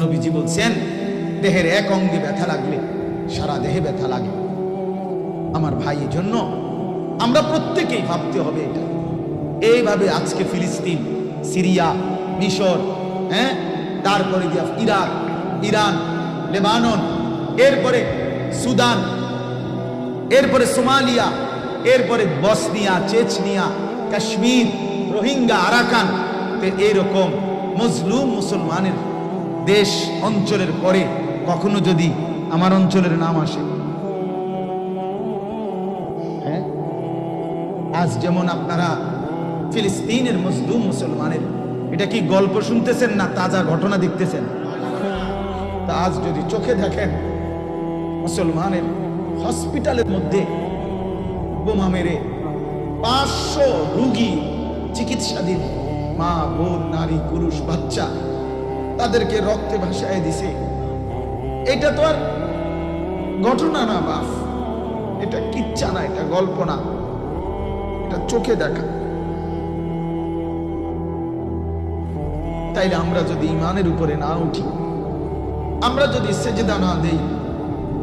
নবীজি বলছেন, দেহের এক অঙ্গে ব্যথা লাগলে সারা দেহে ব্যথা লাগে। আমার ভাইয়ের জন্য আমরা প্রত্যেকেই ভাবতে হবে এটা। এইভাবে আজকে ফিলিস্তিন, সিরিয়া, মিশর হ্যাঁ? তারপরে দিয়া ইরাক, ইরান, লেবানন, এরপরে সুদান, এরপরে সোমালিয়া, এরপরে Bosnia, Chechnya, Kashmir, Rohingya, Arakan এরকম মজলুম মুসলমানের দেশ অঞ্চলের পরে কখনো যদি আমার অঞ্চলের নাম আসে। হ্যাঁ? আজ যেমন আপনারা ফিলিস্তিনের মজলুম মুসলমানের, এটা কি গল্প শুনতেছেন না তাজা ঘটনা দেখতেছেন? তা আজ যদি চোখে দেখেন, মুসলমানের হসপিটালের মধ্যে বোমা মেরে পাঁচশো রুগী চিকিৎসাধীন মা, বোন, নারী, পুরুষ, বাচ্চা তাদেরকে রক্তে ভাসায় দিছে। এটা তো আর ঘটনা না, বাপ। এটা কিচ্ছা না, এটা গল্প না। এটা চোখে দেখা। তাইলে আমরা যদি ইমানের উপরে না উঠি, আমরা যদি সেজেদা না দেই,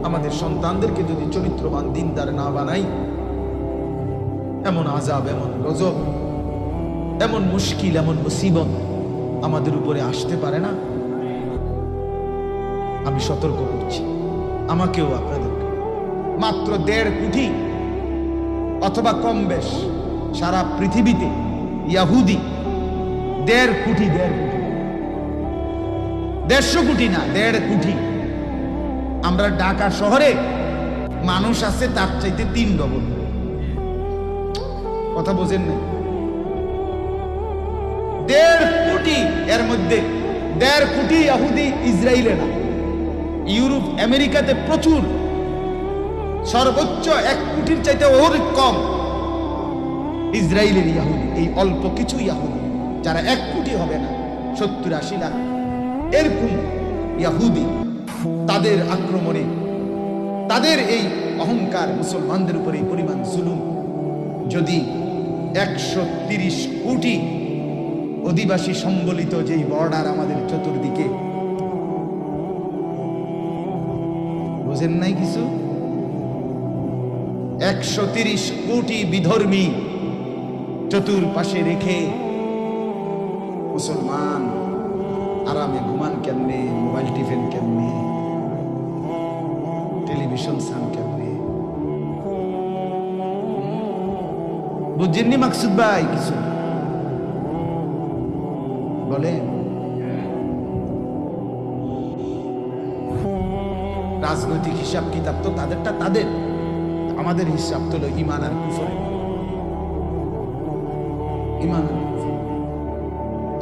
আমাদের সন্তানদেরকে যদি চরিত্রবান দিনদার না বানাই, এমন আজাব এমন গজব, এমন মুশকিল, এমন মুসিবত আমাদের উপরে আসতে পারে না, আমি সতর্ক করছি। আমাকেও আপনাদের মাত্র দেড় কোটি অথবা কম বেশ সারা পৃথিবীতে ইয়াহুদি দেড় কোটি দেড় কোটি দেড়শো কোটি না, দেড় কোটি আমরা ঢাকা শহরে মানুষ আছে, তার চাইতে তিন ডবল কথা বোঝেন না দেড় কোটি এর মধ্যে, দেড় কোটি ইহুদি ইসরায়েলে না ইউরোপ, আমেরিকাতে প্রচুর। সর্বোচ্চ এক কোটির চাইতে অধিক কম। ইসরায়েলের ইয়াহুদি এই অল্প কিছু ইয়াহুদি যারা এক কোটি হবে না, সত্তর আশি লাখ। এরকম ইয়াহুদি তাদের আক্রমণে, তাদের এই অহংকার মুসলমানদের উপরে এই পরিমাণ জুলুম। যদি একশো তিরিশ কোটি অধিবাসী সম্বলিত যেই বর্ডার আমাদের চতুর্দিকে। বুঝেন নাই কিছু? একশো তিরিশ কোটি বিধর্মী চতুর্পাশে রেখে মুসলমান আরামে ঘুমান কেমনে, মোবাইল টিফেন কেমনে, টেলিভিশন সান কেমনে? বুঝছেননি মাকসুদ ভাই কিছু? বলে রাজনৈতিক হিসাব কিতাব তো তাদেরটা তাদের। আমাদের হিসাব তো ইমান আর কুফরে। ইমান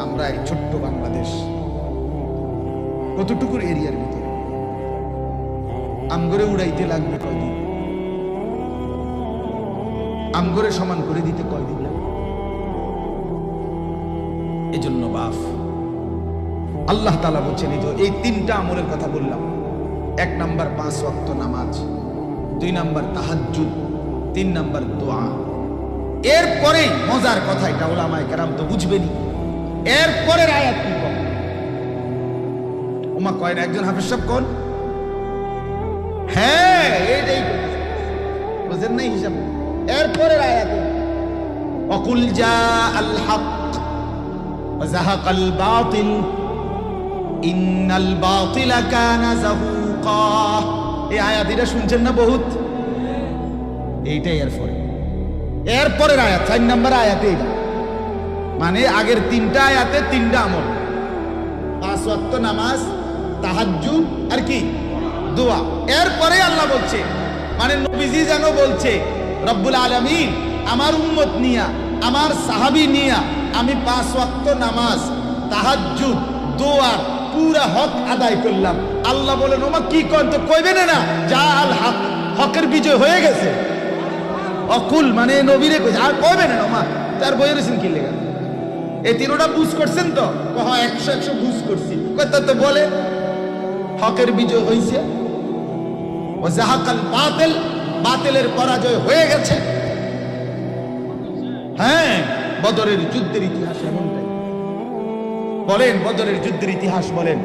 আমরা এই ছোট্ট বাংলাদেশ। কতটুকুর এরিয়ার ভিতরে? আমগরে উড়াইতে লাগবে কয়দিন? আমগরে সমান করে দিতে কয়দিন লাগবে? এজন্য বাফ। আল্লাহ তালা বলছেন, এই যে, এই তিনটা আমলের কথা বললাম। এক নাম্বার পাঁচ ওয়াক্ত নামাজ, দুই নাম্বার তাহাজ্জুদ, তিন নাম্বার দোয়া। এরপরে মজার কথা এটা, ওলামায় কেরাম তো বুঝবেনি এরপরের আয়াত কি কম? কয় না, একজন হাফেজ সাহেব কোন? হ্যাঁ এইটাই বুঝেন নাই হিসাব? এরপরের আয়াত অকুল যা আল হক ওয়াজাহাকাল বাতিল ইন্নাল বাতিলা কানা যাহুকা এই আয়াতিটা শুনছেন না বহুত? এইটাই এরপরে। এরপরের আয়াত, চার নাম্বার আয়াতে মানে আগের তিনটা আয়াতে তিনটা আমল। পাঁচ ওয়াক্ত নামাজ তাহাজ্জু আর কি? দোয়া। এরপরে আল্লাহ বলছে মানে নবীজি যেন বলছে, রব্বুল আলমী আমার উম্মত নিয়া, আমার সাহাবি নিয়া আমি পাঁচ ওয়াক্ত নামাজ, তাহাজ্জুদ দোয়ার পুরা হক আদায় করলাম। আল্লাহ বলেন, ওমা কি কন তো কইবে না যা আল হক, হকের বিজয় হয়ে গেছে। অকুল মানে নবীরে আর কইবে না ওমা, তার বইয়ের কি লেগা এই তিনোটা বুঝ করছেন তো? একশো একশো বুঝ করছি। তো বলে, হকের বিজয় হয়েছে ও জাহাকাল বাতিল, বাতিলের পরাজয় হয়ে গেছে। হ্যাঁ। বদরের যুদ্ধের ইতিহাস এমনটাই বলেন, বদরের যুদ্ধের ইতিহাস বলেন।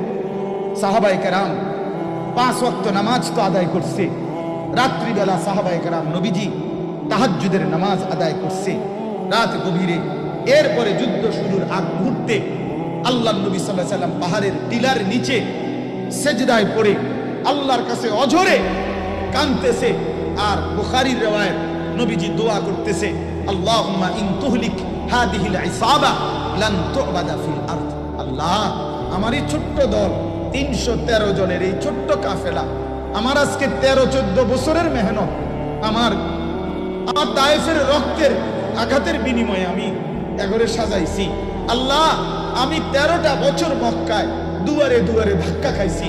সাহাবাই কেরাম পাঁচ ওয়াক্ত নামাজ তো আদায় করছে। রাত্রিবেলা সাহাবাই কেরাম নবীজি তাহাজ্জুদের নামাজ আদায় করছে। রাত গভীরে এরপরে যুদ্ধ শুরুর আগ মুহূর্তে আল্লাহ নবী সাল্লাহ সাল্লাম পাহাড়ের টিলার নিচে সেজদায় পড়ে আল্লাহর কাছে অঝরে কানতেছে আর বুখারীর রেওয়ায় নবীজি দোয়া করতেছে, আল্লাহুম্মা ইন তুহলিক হাদিহিল ইসাবা লান তুবাদা ফিল আরদ। আল্লাহ, আমার এই ছোট্ট দল, তিনশো তেরো জনের এই ছোট্ট কাফেলা, আমার আজকে তেরো চোদ্দ বছরের মেহনত, আমার আমার দায়েফের রক্তের আঘাতের বিনিময়ে আমি এগরে সাজাইছি। আল্লাহ, আমি তেরোটা বছর মক্কায় দুয়ারে দুয়ারে ধাক্কা খাইছি,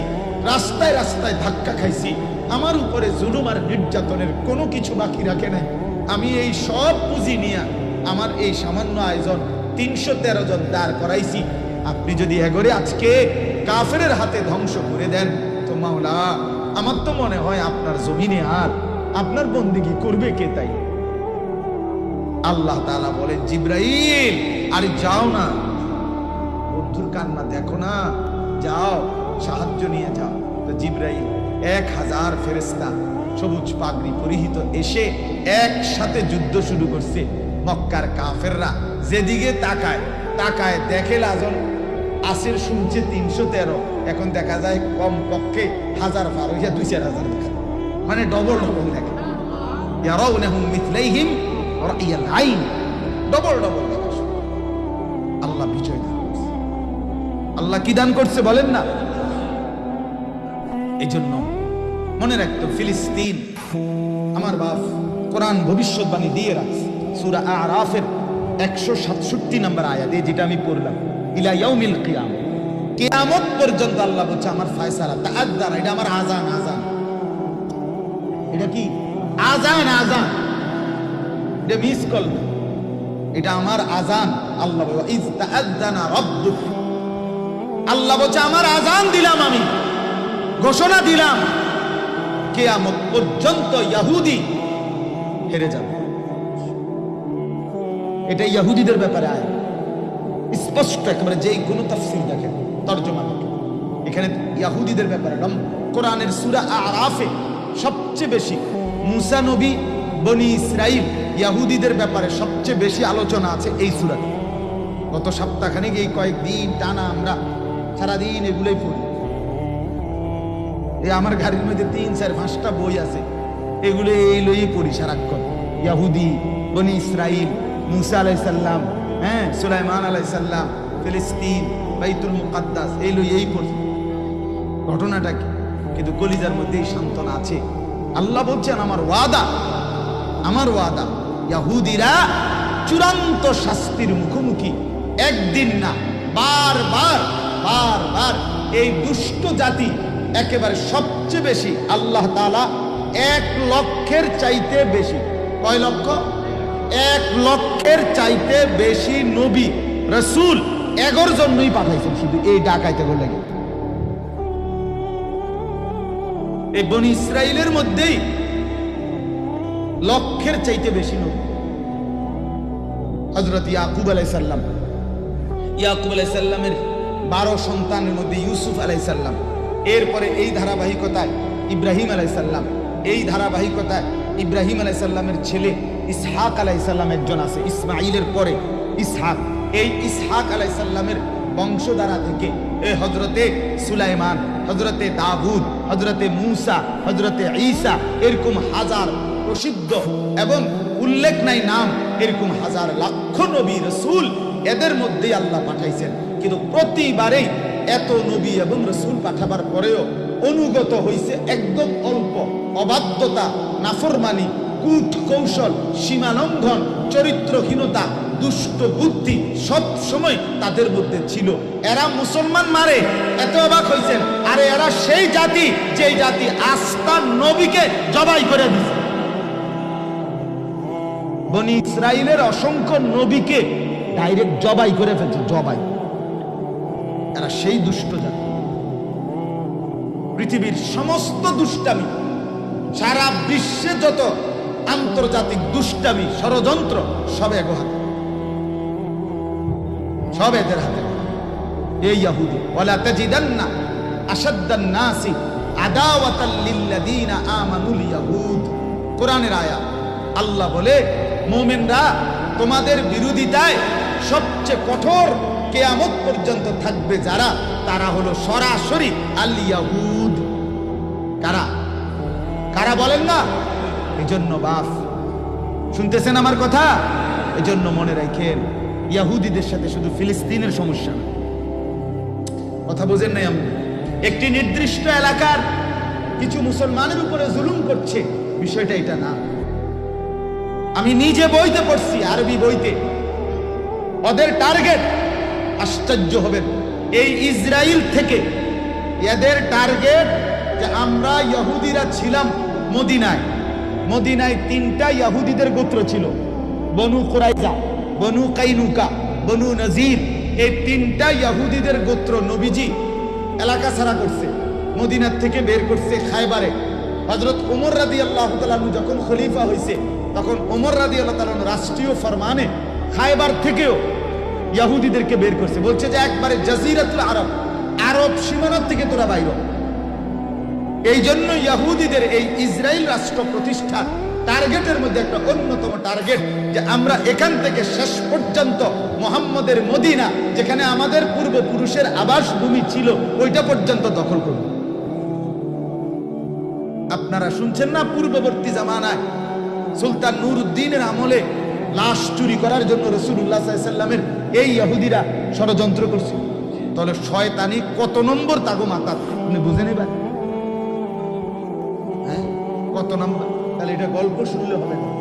রাস্তায় রাস্তায় ধাক্কা খাইছি। আমার উপরে জুলুম আর নির্যাতনের কোনো কিছু বাকি রাখে নাই। আমি এই সব পুঁজি নিয়ে আমার এই সামান্য আয়োজন তিনশো তেরো জন দাঁড় করাইছি। আপনি যদি এগরে আজকে কাফের হাতে ধ্বংস করে দেন, তো মাওলা, আমার তো মনে হয় আপনার জমিনে আর আপনার বন্দিগি করবে কে তাই? আল্লাহ তাআলা বলেন, জিব্রাইল, আরে যাও না। বন্ধুর কান্না দেখো না। যাও, সাহায্য নিয়ে যাও। তো জিব্রাইল, এক হাজার ফেরেস্তা সবুজ পাগড়ি পরিহিত এসে একসাথে যুদ্ধ শুরু করছে। মক্কার কাফেররা যেদিকে তাকায় তাকায় দেখে লাজন আসের শুনছে তিনশো তেরো, এখন দেখা যায় কম পক্ষে হাজার পার হইয়া দুই চার হাজার দেখা মানে ডবল ডবল দেখে ডবল ডবল আল্লাহ বিজয় দান আল্লাহ কি দান করছে বলেন না? এই জন্য মনে রাখতো ফিলিস্তিন আমার বাপ কোরআন ভবিষ্যৎবাণী দিয়ে রাখছে। সুরা আরাফের একশো সাতষট্টি নম্বর আয়াত যেটা আমি পড়লাম কিয়াম। পর্যন্ত আল্লাহ বলছে, আমার ফয়সালা এটা আমার আজান আজান এটা কি? আজান আজান এটা মিস এটা আমার আজান আল্লাহ ইজ রাব্বুক। আল্লাহ বলছে, আমার আজান দিলাম আমি। ঘোষণা দিলাম। কেয়ামত পর্যন্ত ইয়াহুদি হেরে যাবে। এটা ইয়াহুদিদের ব্যাপারে আয়। স্পষ্ট একেবারে যেই কোনো তাফসির দেখেন, তর্জমা দেখেন। এখানে ইয়াহুদিদের ব্যাপারে কোরআনের সুরা আরাফে সবচেয়ে বেশি মুসা নবী, বনি ইসরাইল ইয়াহুদিদের ব্যাপারে সবচেয়ে বেশি আলোচনা আছে এই সুরাতে গত সপ্তাহখানিক এই কয়েকদিন টানা আমরা সারাদিন এগুলোই পড়ি। এই আমার গাড়ির মধ্যে তিন, চার, পাঁচটা বই আছে। এগুলো এই লইই পড়ি সারাক্ষণ। ইয়াহুদি, বনি ইসরাইল মুসা আলাইসাল্লাম হ্যাঁ সুলাইমান আলাইসাল্লাম ফিলিস্তিন, বাইতুল মুকাদ্দাস, এই লই এই পড়ি ঘটনাটা কি? কিন্তু কলিজার মধ্যে এই সান্ত্বনা আছে। আল্লাহ বলছেন, আমার ওয়াদা আমার ওয়াদা, ইয়াহুদিরা চূড়ান্ত শাস্তির মুখোমুখি। একদিন না বারবার বারবার এই দুষ্ট জাতি একেবারে সবচেয়ে বেশি আল্লাহ তাআলা এক লক্ষের চাইতে বেশি। কয় লক্ষ? এক লক্ষের চাইতে বেশি নবী, রসুল এগোর জন্যই পাঠাইছেন শুধু এই ডাকাইতে বলে এই বনি ইসরায়েলের মধ্যেই লক্ষের চাইতে বেশি নবী। হজরত ইয়াকুব আলাইসাল্লাম ইয়াকুব আলাইসাল্লামের বারো সন্তানের মধ্যে ইউসুফ আলাইসাল্লাম এরপরে এই ধারাবাহিকতায় ইব্রাহিম আলাইসাল্লাম এই ধারাবাহিকতায় ইব্রাহিম আলাইসাল্লামের ছেলে ইসহাক আলাইসাল্লাম একজন আছে ইসমাইলের পরে ইসহাক। এই ইসহাক আলাইসাল্লামের বংশধারা থেকে এ হজরতে সুলাইমান হজরতে দাবুদ হজরতে মুসা হজরতে ঈসা, এরকম হাজার প্রসিদ্ধ এবং উল্লেখ নাই নাম, এরকম হাজার লক্ষ নবী রসুল এদের মধ্যেই আল্লাহ পাঠাইছেন। কিন্তু প্রতিবারেই এত নবী এবং রসুল পাঠাবার পরেও অনুগত হইছে একদম অল্প, অবাধ্যতা, নাফরমানি কূট কৌশল, সীমালঙ্ঘন, চরিত্রহীনতা, দুষ্ট বুদ্ধি সব সময় তাদের মধ্যে ছিল। এরা মুসলমান মারে, এত অবাক হয়েছেন। আরে এরা সেই জাতি যে জাতি আস্থা নবীকে জবাই করে দিছে। বনি ইসরায়েলের অসংখ্য নবীকে ডাইরেক্ট জবাই করে ফেলছে, জবাই। এরা সেই দুষ্ট জাতি। পৃথিবীর সমস্ত দুষ্টামি, সারা বিশ্বে যত আন্তর্জাতিক দুষ্টামি, ষড়যন্ত্র সব এগো হাতে। সব এদের হাতে। এই ইয়াহুদি, ওয়ালা তাজিদান্না আসাদ্দান নাসি আদাওয়াতাল লিল্লাযীনা আমানুল ইয়াহুদ। কোরআনের আয়াত, আল্লাহ বলে, মুমিনরা তোমাদের বিরোধিতায় সবচেয়ে কঠোর কেয়ামত পর্যন্ত থাকবে যারা? তারা হলো সরাসরি আল ইয়াহুদ কারা? কারা বলেন না? এজন্য বাফ। শুনতেছেন আমার কথা? এজন্য মনে রাখেন, ইয়াহুদিদের সাথে শুধু ফিলিস্তিনের সমস্যা না। কথা বোঝেন নাই আমি একটি নির্দিষ্ট এলাকার কিছু মুসলমানের উপরে জুলুম করছে। বিষয়টা এটা না। আমি নিজে বইতে পড়ছি, আরবি বইতে। ওদের টার্গেট আশ্চর্য হবেন এই ইসরায়েল থেকে এদের টার্গেট যে আমরা ইহুদিরা ছিলাম মদিনায়। মদিনায় তিনটা ইয়াহুদিদের গোত্র ছিল। বনু কোরাইজা বনু কাইনুকা, বনু নজির, এই তিনটা ইয়াহুদিদের গোত্র নবীজি এলাকা ছাড়া করছে, মদিনার থেকে বের করছে খায়বারে হজরত ওমর রাদি আল্লাহ তালু যখন খলিফা হয়েছে তখন ওমর রাদি আল্লাহ তালন রাষ্ট্রীয় ফরমানে খায়বার থেকেও ইয়াহুদিদেরকে বের করছে। বলছে যে, একবারে জাজিরাতুল আরব আরব সীমানার থেকে তোরা বাইর। এই জন্য ইয়াহুদিদের এই ইসরায়েল রাষ্ট্র প্রতিষ্ঠার টার্গেটের মধ্যে একটা অন্যতম টার্গেট যে আমরা এখান থেকে শেষ পর্যন্ত মোহাম্মদের মদিনা, যেখানে আমাদের পূর্বপুরুষের আবাস ভূমি ছিল, ওইটা পর্যন্ত দখল করব। আপনারা শুনছেন না পূর্ববর্তী জামানায় সুলতান নুরউদ্দিনের আমলে লাশ চুরি করার জন্য রসুল্লাহ সাল্লামের এই ইহুদিরা ষড়যন্ত্র করছে তাহলে শয়তানি কত নম্বর তাগো মাতা আপনি বুঝে নেবেন? কত নাম্বার? তাহলে এটা গল্প শুনলে হবে না।